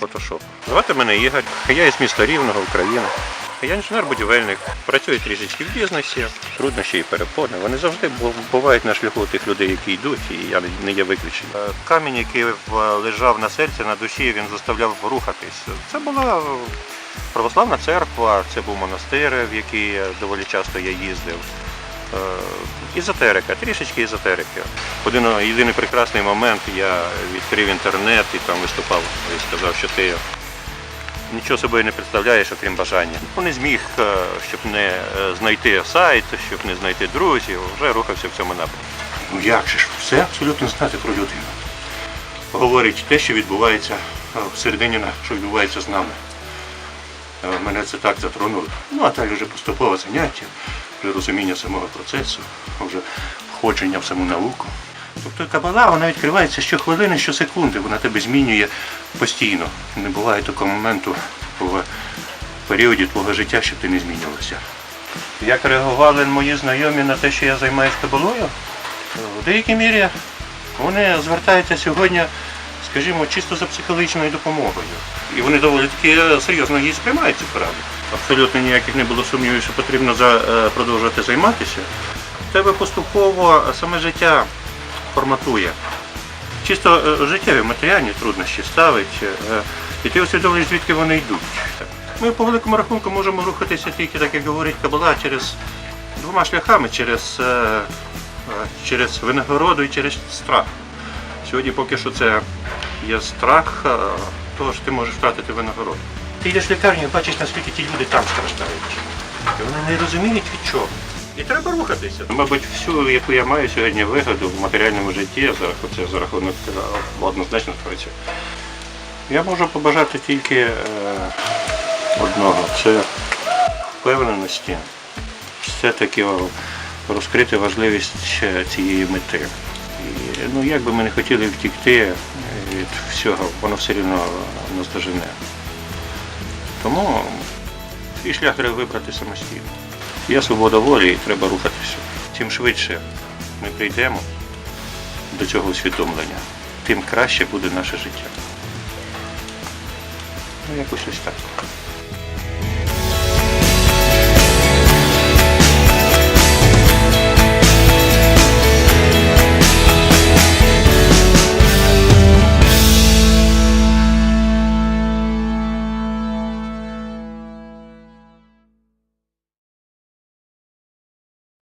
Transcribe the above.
фотошоп. Звати мене Ігор, я із міста Рівного, України. Я інженер-будівельник, працюю трішечки в бізнесі, труднощі і перепони. Вони завжди бувають на шляху тих людей, які йдуть, і я не- не є виключенням. Е, Камінь, який лежав на серці, на душі, він заставляв рухатись. Це була православна церква, це був монастир, в який доволі часто я їздив. Е, Ізотерика, трішечки ізотерики. Один е, єдиний прекрасний момент я відкрив інтернет і там виступав і сказав, що ти нічого собою не представляєш, окрім бажання. Ну, Не зміг, е, щоб не е, знайти сайт, щоб не знайти друзів, вже рухався в цьому напрямку. Ну як же ж, все абсолютно знати про людину. Говорить те, що відбувається е, всередині, що відбувається з нами. Е, Мене це так затронуло. Ну а далі вже поступове заняття, вже розуміння самого процесу, вже входження в саму науку. Тобто кабала вона відкривається щохвилини, щосекунди, вона тебе змінює постійно. Не буває такого моменту в періоді твого життя, щоб ти не змінювався. Як реагували мої знайомі на те, що я займаюся кабалою? В деякій мірі вони звертаються сьогодні, скажімо, чисто за психологічною допомогою. І вони доволі таки серйозно її сприймають цю пораду. Абсолютно ніяких не було сумнівів, що потрібно е, продовжувати займатися. Тебе поступово саме життя форматує. Чисто е, життєві матеріальні труднощі ставить, е, і ти усвідомлюєш, звідки вони йдуть. Ми по великому рахунку можемо рухатися тільки, так як говорить Кабала, через двома шляхами, через, е, е, через винагороду і через страх. Сьогодні поки що це є страх, е, того що ти можеш втратити винагороду. Ти йдеш в лікарню і бачиш, наскільки ті люди там страждають. І вони не розуміють від чого. І треба рухатися. Мабуть, всю, яку я маю сьогодні вигоду в матеріальному житті, за це за рахунок е, однозначно творця. Я можу побажати тільки е, одного це впевненості, все-таки розкрити важливість е, цієї мети. І, ну, як би ми не хотіли втікти від всього, воно все рівно нас дожене. Тому свій шлях треба вибрати самостійно. Є свобода волі і треба рухатися. Чим швидше ми прийдемо до цього усвідомлення, тим краще буде наше життя. Ну, якось ось так.